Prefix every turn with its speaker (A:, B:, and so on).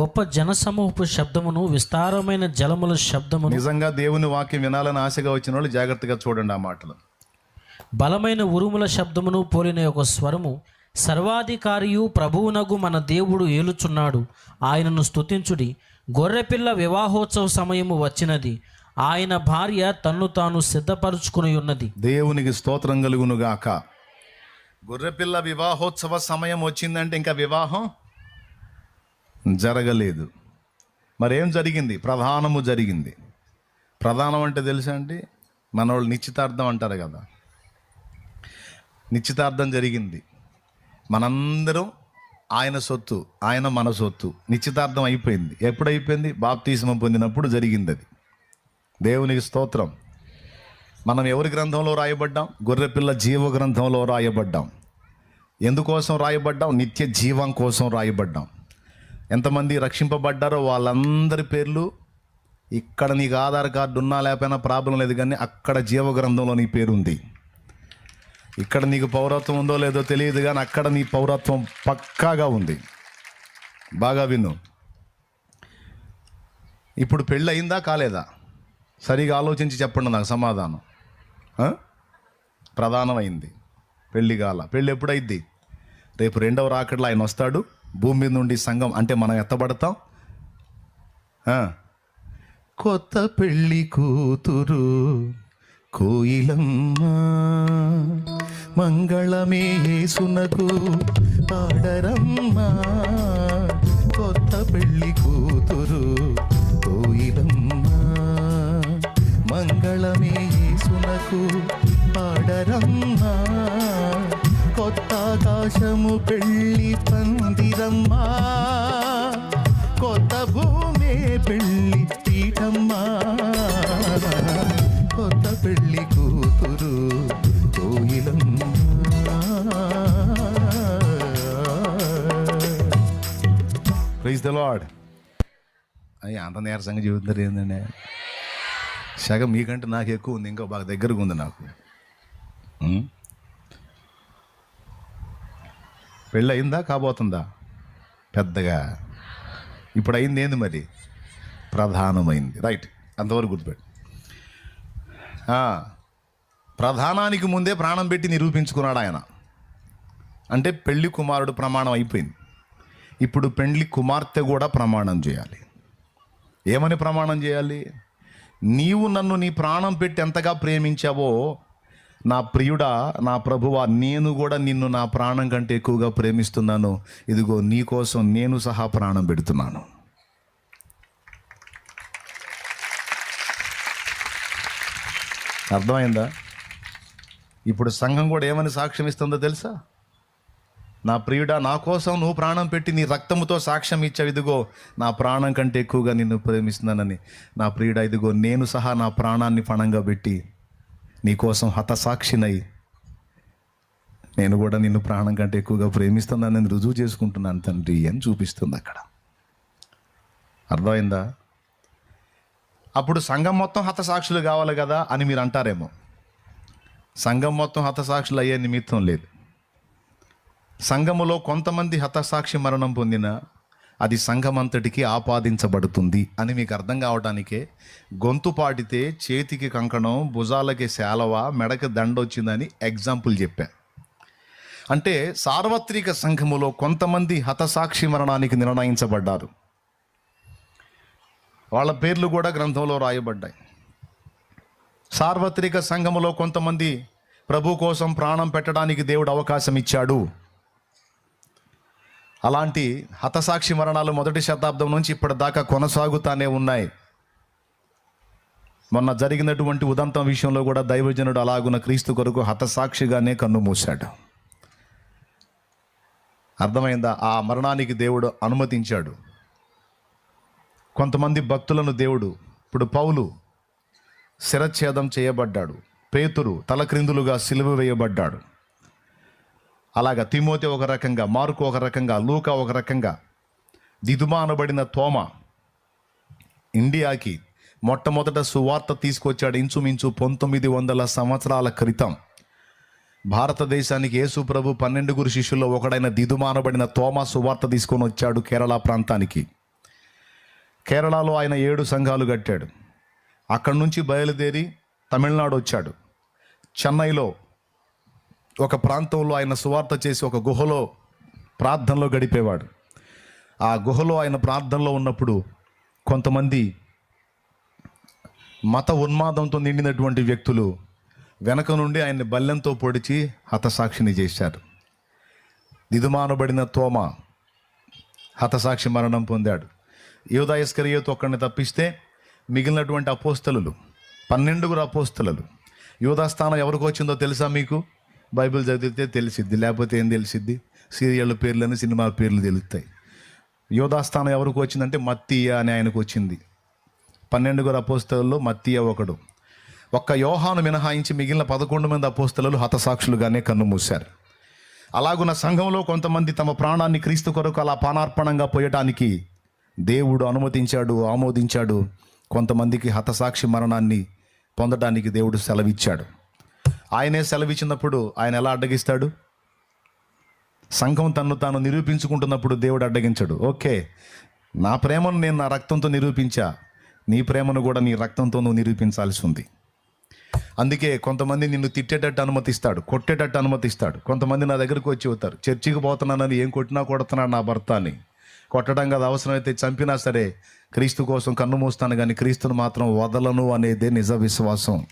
A: గొప్ప జనసమూహపు శబ్దమును విస్తారమైన జలముల శబ్దమును
B: నిజంగా దేవుని వాక్యం వినాలని ఆశగా వచ్చిన వాళ్ళు జాగ్రత్తగా చూడండి ఆ మాటలు.
A: బలమైన ఉరుముల శబ్దమును పోలిన ఒక స్వరము సర్వాధికారియు ప్రభువునగు మన దేవుడు ఏలుచున్నాడు. ఆయనను స్తుతించుడి. గొర్రెపిల్ల వివాహోత్సవ సమయము వచ్చినది. ఆయన భార్య తన్ను తాను సిద్ధపరుచుకుని ఉన్నది
B: దేవునికి స్తోత్రం కలుగును గాక గొర్రెపిల్ల వివాహోత్సవ సమయం వచ్చిందంటే ఇంకా వివాహం? జరగలేదు. మరేం జరిగింది? ప్రధానము జరిగింది. ప్రధానం అంటే తెలుసా అండి? మన వాళ్ళు నిశ్చితార్థం అంటారు కదా. నిశ్చితార్థం జరిగింది. మనందరం ఆయన సొత్తు ఆయన మన సొత్తు నిశ్చితార్థం అయిపోయింది. ఎప్పుడు అయిపోయింది బాప్తీసం పొందినప్పుడు జరిగింది అది దేవునికి స్తోత్రం. మనం ఎవరి గ్రంథంలో రాయబడ్డాం? గొర్రెపిల్ల జీవ గ్రంథంలో రాయబడ్డాం. ఎందుకోసం రాయబడ్డాం? నిత్య జీవం కోసం రాయబడ్డాం. ఎంతమంది రక్షింపబడ్డారో వాళ్ళందరి పేర్లు ఇక్కడ నీకు ఆధార్ కార్డు ఉన్నా లేకపోయినా ప్రాబ్లం లేదు కానీ అక్కడ జీవ గ్రంథంలో నీ పేరు ఉంది ఇక్కడ నీకు పౌరత్వం ఉందో లేదో తెలియదు కానీ అక్కడ నీ పౌరత్వం పక్కాగా ఉంది. బాగా విను. ఇప్పుడు పెళ్ళి అయిందా కాలేదా? సరిగా ఆలోచించి చెప్పండి నాకు సమాధానం. ప్రధానమైంది. పెళ్ళి కాల పెళ్ళి ఎప్పుడైద్ది? రేపు రెండవ రాకడలో ఆయన వస్తాడు. భూమి మీద నుండి సంఘం అంటే మనం ఎత్తబడతాం. కొత్త పెళ్ళి కూతురు కోయిలమ్మ. మంగళమే యేసునకు పాడరమ్మా. కొత్త పెళ్ళి కూతురు కోయిలమ్మ. మంగళమే యేసునకు పాడరమ్మా. ఆకాశము పెళ్ళి పందిరమ్మా. కొత్త భూమే పెళ్ళి పీఠమ్మా. కొత్త పెళ్ళి కూతురు ప్రైజ్ ద లాడ్ అయ్యి అంత నీరసంగా చెబుతున్నారు ఏంటండి సగం మీకంటే నాకు ఎక్కువ ఉంది. ఇంకా బాగా దగ్గరగా ఉంది నాకు. పెళ్ళి అయిందా కాబోతుందా? పెద్దగా. ఇప్పుడు అయింది ఏంది మరి? ప్రధానమైంది. రైట్. అంతవరకు గుర్తుపెట్టు. ప్రధానానికి ముందే ప్రాణం పెట్టి నిరూపించుకున్నాడు ఆయన. అంటే పెళ్ళి కుమారుడు ప్రమాణం అయిపోయింది. ఇప్పుడు పెళ్ళి కుమార్తె కూడా ప్రమాణం చేయాలి. ఏమని ప్రమాణం చేయాలి? నీవు నన్ను నీ ప్రాణం పెట్టి ఎంతగా ప్రేమించావో నా ప్రియుడా నా ప్రభువా నేను కూడా నిన్ను నా ప్రాణం కంటే ఎక్కువగా ప్రేమిస్తున్నాను. ఇదిగో నీ కోసం నేను సహా ప్రాణం పెడుతున్నాను. అర్థమైందా? ఇప్పుడు సంఘం కూడా ఏమని సాక్ష్యం ఇస్తుందో తెలుసా? నా ప్రియుడా నా కోసం నువ్వు ప్రాణం పెట్టి నీ రక్తముతో సాక్ష్యం ఇచ్చావు. ఇదిగో నా ప్రాణం కంటే ఎక్కువగా నిన్ను ప్రేమిస్తున్నానని. నా ప్రియుడా ఇదిగో నేను సహా నా ప్రాణాన్ని పణంగా పెట్టి నీకోసం హతసాక్షినై. నేను కూడా నిన్ను ప్రాణం కంటే ఎక్కువగా ప్రేమిస్తున్నాను నేను రుజువు చేసుకుంటున్నాను తండ్రి అని చూపిస్తుంది అక్కడ. అర్థమైందా? అప్పుడు సంఘం మొత్తం హతసాక్షులు కావాలి కదా అని మీరు అంటారేమో. సంఘం మొత్తం హతసాక్షులు అయ్యే నిమిత్తం లేదు. సంఘములో కొంతమంది హతసాక్షి మరణం పొందిన అది సంఘమంతటికి ఆపాదించబడుతుంది అని మీకు అర్థం కావడానికే గొంతు పాడితే చేతికి కంకణం భుజాలకి శాలవ మెడకి దండ వచ్చిందని ఎగ్జాంపుల్ చెప్పా. అంటే సార్వత్రిక సంఘములో కొంతమంది హతసాక్షి మరణానికి నిర్ణయించబడ్డారు. వాళ్ళ పేర్లు కూడా గ్రంథంలో రాయబడ్డాయి. సార్వత్రిక సంఘములో కొంతమంది ప్రభు కోసం ప్రాణం పెట్టడానికి దేవుడు అవకాశం ఇచ్చాడు. అలాంటి హతసాక్షి మరణాలు మొదటి శతాబ్దం నుంచి ఇప్పటిదాకా కొనసాగుతానే ఉన్నాయి. మొన్న జరిగినటువంటి ఉదంతం విషయంలో కూడా దైవజనుడు అలాగున్న క్రీస్తు కొరకు హతసాక్షిగానే కన్ను మూశాడు. అర్థమైందా? ఆ మరణానికి దేవుడు అనుమతించాడు. కొంతమంది భక్తులను దేవుడు ఇప్పుడు పౌలు శిరఛేదం చేయబడ్డాడు. పేతురు తలక్రిందులుగా సిలువ వేయబడ్డాడు. అలాగా తిమోతి ఒక రకంగా మార్కు ఒక రకంగా లూక ఒక రకంగా దిదుమా అనబడిన తోమ ఇండియాకి మొట్టమొదట సువార్త తీసుకొచ్చాడు ఇంచుమించు పంతొమ్మిది వందల సంవత్సరాల క్రితం. భారతదేశానికి యేసు ప్రభు పన్నెండుగురు శిష్యుల్లో ఒకడైన దిదుమానబడిన తోమా సువార్త తీసుకొని వచ్చాడు కేరళ ప్రాంతానికి. కేరళలో ఆయన ఏడు సంఘాలు కట్టాడు. అక్కడి నుంచి బయలుదేరి తమిళనాడు వచ్చాడు. చెన్నైలో ఒక ప్రాంతంలో ఆయన సువార్త చేసి ఒక గుహలో ప్రార్థనలో గడిపేవాడు. ఆ గుహలో ఆయన ప్రార్థనలో ఉన్నప్పుడు కొంతమంది మత ఉన్మాదంతో నిండినటువంటి వ్యక్తులు వెనక నుండి ఆయన్ని బల్లెంతో పొడిచి హతసాక్షిని చేశారు. దిదుమానబడిన తోమ హతసాక్షి మరణం పొందాడు. యోధాయస్కరియోతో ఒక్కడిని తప్పిస్తే మిగిలినటువంటి అపోస్తలు పన్నెండుగురు అపోస్తలు యోధాస్థానం ఎవరికి వచ్చిందో తెలుసా మీకు? బైబిల్ చదివితే తెలిసిద్ది లేకపోతే ఏం తెలిసిద్ది? సీరియల్ పేర్లని సినిమా పేర్లు తెలుస్తాయి. యోధాస్థానం ఎవరికి వచ్చిందంటే మత్తీయ అని ఆయనకు వచ్చింది. పన్నెండుగురు అపోస్తలలో మత్తీయ ఒకడు. ఒక్క యోహాను మినహాయించి మిగిలిన పదకొండు మంది అపోస్తలు హతసాక్షులుగానే కన్ను మూశారు. అలాగున్న సంఘంలో కొంతమంది తమ ప్రాణాన్ని క్రీస్తు కొరకు అలా పానార్పణంగా పోయటానికి దేవుడు అనుమతించాడు ఆమోదించాడు. కొంతమందికి హతసాక్షి మరణాన్ని పొందడానికి దేవుడు సెలవిచ్చాడు. ఆయనే సెలవిచ్చినప్పుడు ఆయన ఎలా అడ్డగిస్తాడు? సంఘం తను తాను నిరూపించుకుంటున్నప్పుడు దేవుడు అడ్డగించడు. ఓకే నా ప్రేమను నేను నా రక్తంతో నిరూపించా. నీ ప్రేమను కూడా నీ రక్తంతో నువ్వు నిరూపించాల్సి ఉంది. అందుకే కొంతమంది నిన్ను తిట్టేటట్టు అనుమతిస్తాడు కొట్టేటట్టు అనుమతిస్తాడు. కొంతమంది నా దగ్గరకు వచ్చి అవుతారు చర్చికి పోతున్నానని ఏం కొట్టినా కొడుతున్నాడు నా భర్త అని కొట్టడం కదా అవసరమైతే చంపినా సరే క్రీస్తు కోసం కన్ను మూస్తాను కానీ క్రీస్తును మాత్రం వదలను అనేదే నిజ విశ్వాసం.